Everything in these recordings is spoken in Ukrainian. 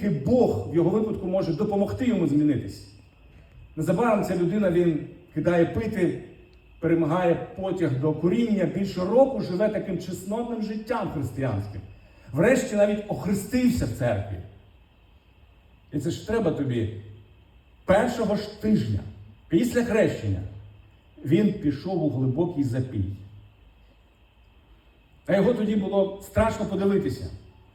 Тільки Бог в його випадку може допомогти йому змінитися. Незабаром ця людина він кидає пити, перемагає потяг до куріння, більше року живе таким чеснотним життям християнським. Врешті навіть охрестився в церкві. І це ж треба тобі першого ж тижня після хрещення він пішов у глибокий запій. А його тоді було страшно подивитися.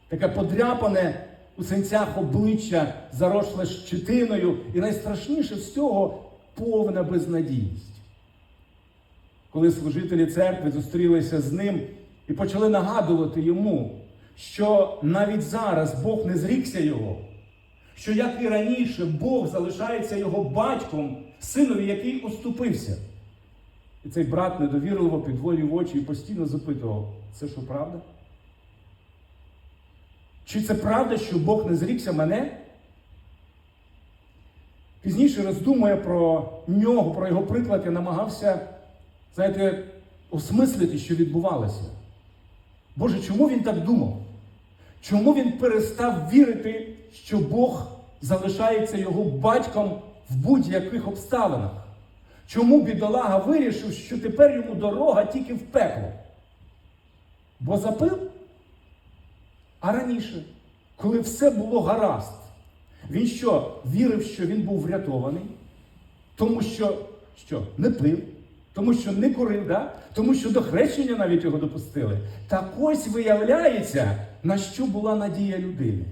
Таке подряпане у синцях обличчя, заросле щетиною, і найстрашніше всього повна безнадійність. Коли служителі церкви зустрілися з ним і почали нагадувати йому, що навіть зараз Бог не зрікся його, що як і раніше Бог залишається його батьком, синові, який оступився. І цей брат недовірливо підводив очі і постійно запитував: це що правда? Чи це правда, що Бог не зрікся мене? Пізніше роздумує про нього, про його приклад, я намагався, знаєте, осмислити, що відбувалося. Боже, чому він так думав? Чому він перестав вірити, що Бог залишається його батьком в будь-яких обставинах? Чому бідолага вирішив, що тепер йому дорога тільки в пекло? Бо запив? А раніше, коли все було гаразд, він що, вірив, що він був врятований? Тому що що, не пив, тому що не курив, да? тому що до хрещення навіть його допустили. Так ось виявляється, на що була надія людини.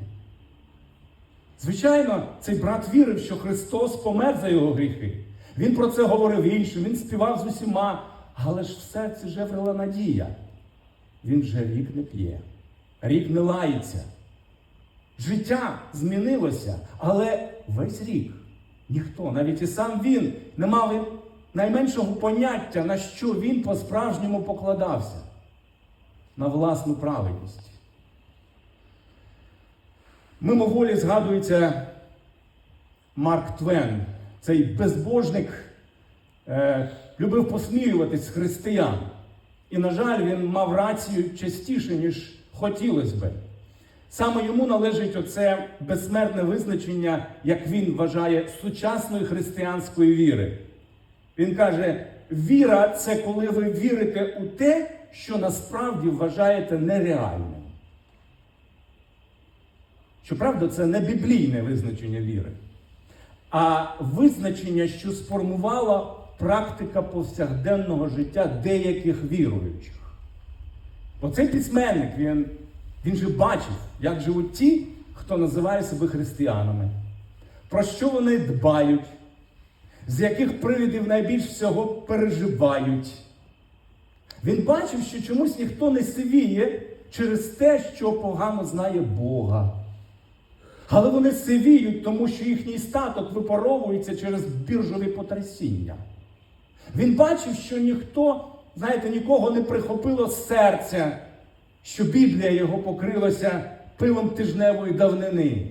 Звичайно, цей брат вірив, що Христос помер за його гріхи. Він про це говорив іншим, він співав з усіма, але ж в серці жеврила надія. Він вже рік не п'є, рік не лається. Життя змінилося, але весь рік ніхто, навіть і сам він, не мав найменшого поняття, на що він по-справжньому покладався на власну праведність. Мимоволі згадується Марк Твен, цей безбожник е, любив посміюватись християн. І, на жаль, він мав рацію частіше, ніж хотілося би. Саме йому належить оце безсмертне визначення, як він вважає, сучасної християнської віри. Він каже: віра це коли ви вірите у те, що насправді вважаєте нереальним. Щоправда, це не біблійне визначення віри, а визначення, що сформувала практика повсякденного життя деяких віруючих. Оцей письменник, він, він же бачив, як живуть ті, хто називає себе християнами, про що вони дбають, з яких привідів найбільш всього переживають. Він бачив, що чомусь ніхто не сивіє через те, що погано знає Бога. Але вони сивіють, тому що їхній статок випаровується через біржові потрясіння. Він бачив, що ніхто, знаєте, нікого не прихопило серця, що Біблія його покрилася пилом тижневої давнини.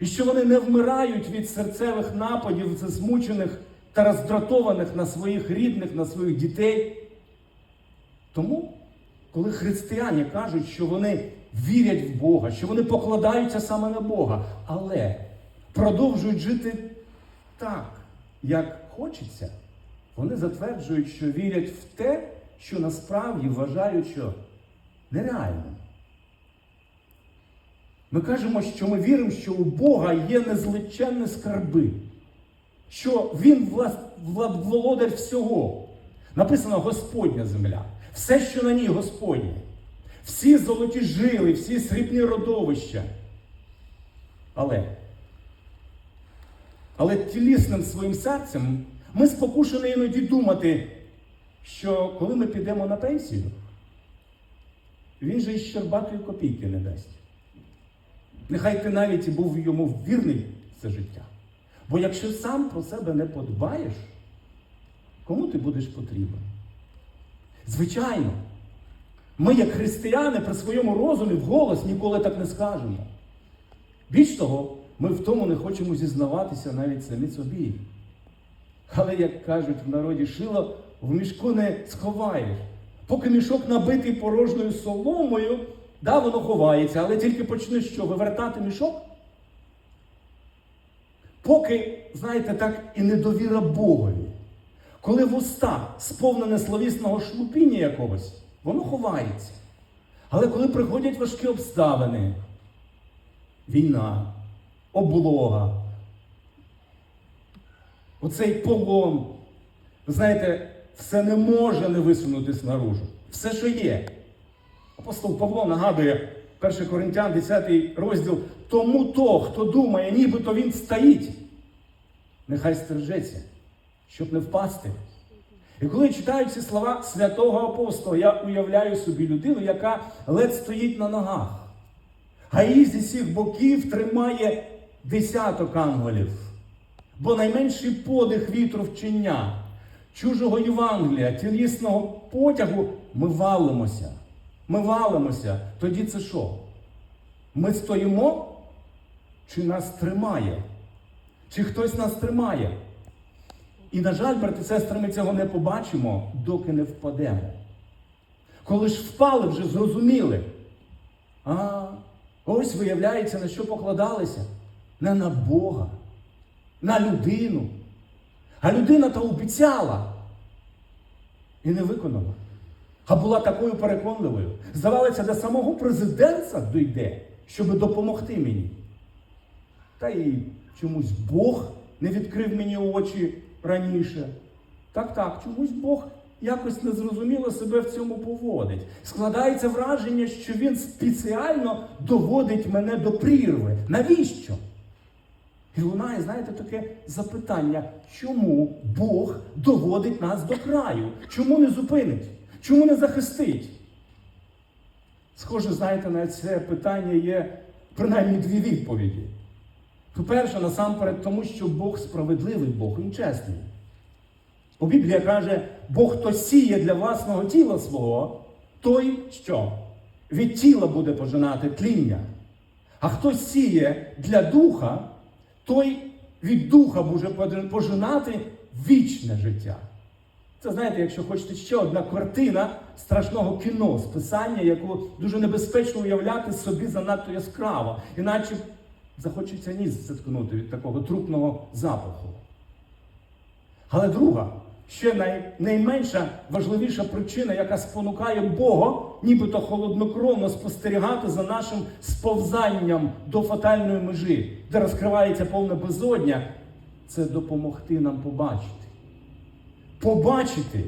І що вони не вмирають від серцевих нападів, засмучених та роздратованих на своїх рідних, на своїх дітей. Тому, коли християни кажуть, що вони вірять в Бога, що вони покладаються саме на Бога, але продовжують жити так, як хочеться, вони затверджують, що вірять в те, що насправді вважають, що нереальним. Ми кажемо, що ми віримо, що у Бога є незличенні скарби, що Він володар всього. Написано Господня земля. Все, що на ній Господнє. Всі золоті жили, всі срібні родовища. Але, але тілісним своїм серцем ми спокушені іноді думати, що коли ми підемо на пенсію, він же і щербатої копійки не дасть. Нехай ти навіть і був йому вірний все життя. Бо якщо сам про себе не подбаєш, кому ти будеш потрібен? Звичайно, ми, як християни, при своєму розумі вголос ніколи так не скажемо. Більш того, ми в тому не хочемо зізнаватися навіть самі собі. Але, як кажуть в народі, шило в мішку не сховаєш. Поки мішок набитий порожньою соломою, да, воно ховається, але тільки почнеш що, вивертати мішок, Поки, знаєте, так і недовіра Богові. Коли вуста сповнене словісного шлупіння якогось, воно ховається. Але коли приходять важкі обставини, війна, облога, оцей полон, ви знаєте, все не може не висунутись наружу. Все, що є. Апостол Павло нагадує 1 Коринтян, 10 розділ, тому то, хто думає, нібито він стоїть, нехай стережеться, щоб не впасти. І коли читаю ці слова святого апостола, я уявляю собі людину, яка ледь стоїть на ногах, а її зі всіх боків тримає десяток ангелів. Бо найменший подих вітру вчення, чужого Євангелія, тілісного потягу, ми валимося. Ми валимося. Тоді це що? Ми стоїмо? Чи нас тримає? Чи хтось нас тримає? І, на жаль, брати сестри, ми цього не побачимо, доки не впадемо. Коли ж впали, вже зрозуміли. А, ось виявляється, на що покладалися? Не на Бога, на людину. А людина то обіцяла і не виконала. А була такою переконливою. Здавалося, до самого президента дійде, щоб допомогти мені. Та й чомусь Бог не відкрив мені очі раніше. Так, так, чомусь Бог якось незрозуміло себе в цьому поводить. Складається враження, що він спеціально доводить мене до прірви. Навіщо? І лунає, знаєте, таке запитання, чому Бог доводить нас до краю? Чому не зупинить? Чому не захистить? Схоже, знаєте, на це питання є принаймні дві відповіді. По-перше, насамперед, тому що Бог справедливий Бог, він чесний. Бо Біблія каже, Бог хто сіє для власного тіла свого, той що? Від тіла буде пожинати тління. А хто сіє для духа, той від духа може пожинати вічне життя. Це знаєте, якщо хочете ще одна картина страшного кіно списання, яку дуже небезпечно уявляти собі занадто яскраво, іначе захочеться ніс заткнути від такого трупного запаху. Але друга, ще най, найменша важливіша причина, яка спонукає Бога, нібито холоднокровно спостерігати за нашим сповзанням до фатальної межі, де розкривається повне безодня, це допомогти нам побачити. Побачити,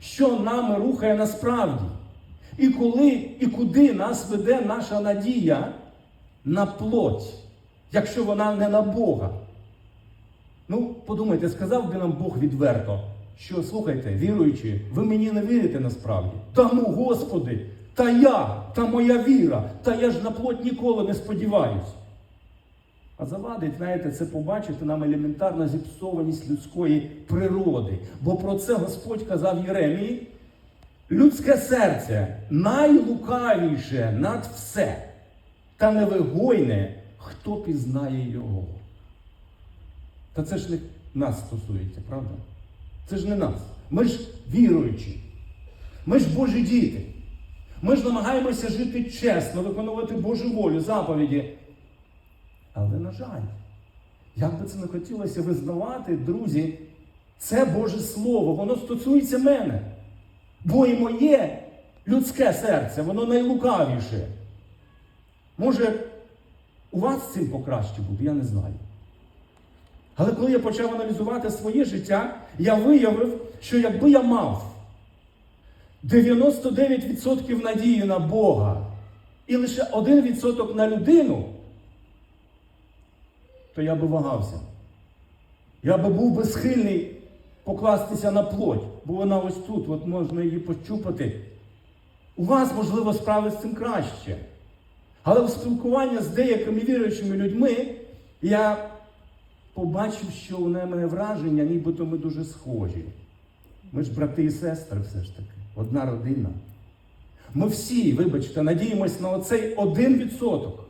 що нами рухає насправді. І коли і куди нас веде наша надія на плоть, якщо вона не на Бога. Ну, подумайте, сказав би нам Бог відверто, що слухайте, віруючи, ви мені не вірите насправді. Та ну, Господи, та я, та моя віра, та я ж на плоть ніколи не сподіваюсь. А завадить, знаєте, це побачити нам елементарна зіпсованість людської природи. Бо про це Господь казав Єремії. Людське серце найлукавіше над все, та невигойне, хто пізнає його. Та це ж не нас стосується, правда? Це ж не нас. Ми ж віруючі. Ми ж Божі діти. Ми ж намагаємося жити чесно, виконувати Божу волю, заповіді. Але, на жаль, як би це не хотілося визнавати, друзі, це Боже Слово, воно стосується мене. Бо і моє людське серце, воно найлукавіше. Може, у вас цим покраще буде, я не знаю. Але коли я почав аналізувати своє життя, я виявив, що якби я мав 99% надії на Бога і лише 1% на людину, то я би вагався. Я би був би схильний покластися на плоть, бо вона ось тут, от можна її почупати. У вас, можливо, справи з цим краще. Але в спілкуванні з деякими віруючими людьми я побачив, що у мене враження, нібито ми дуже схожі. Ми ж брати і сестри все ж таки, одна родина. Ми всі, вибачте, надіємось на оцей один відсоток,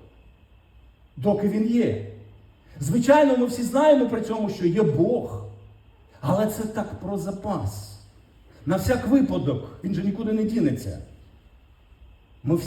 доки він є. Звичайно, ми всі знаємо при цьому, що є Бог. Але це так про запас. На всяк випадок, він же нікуди не дінеться.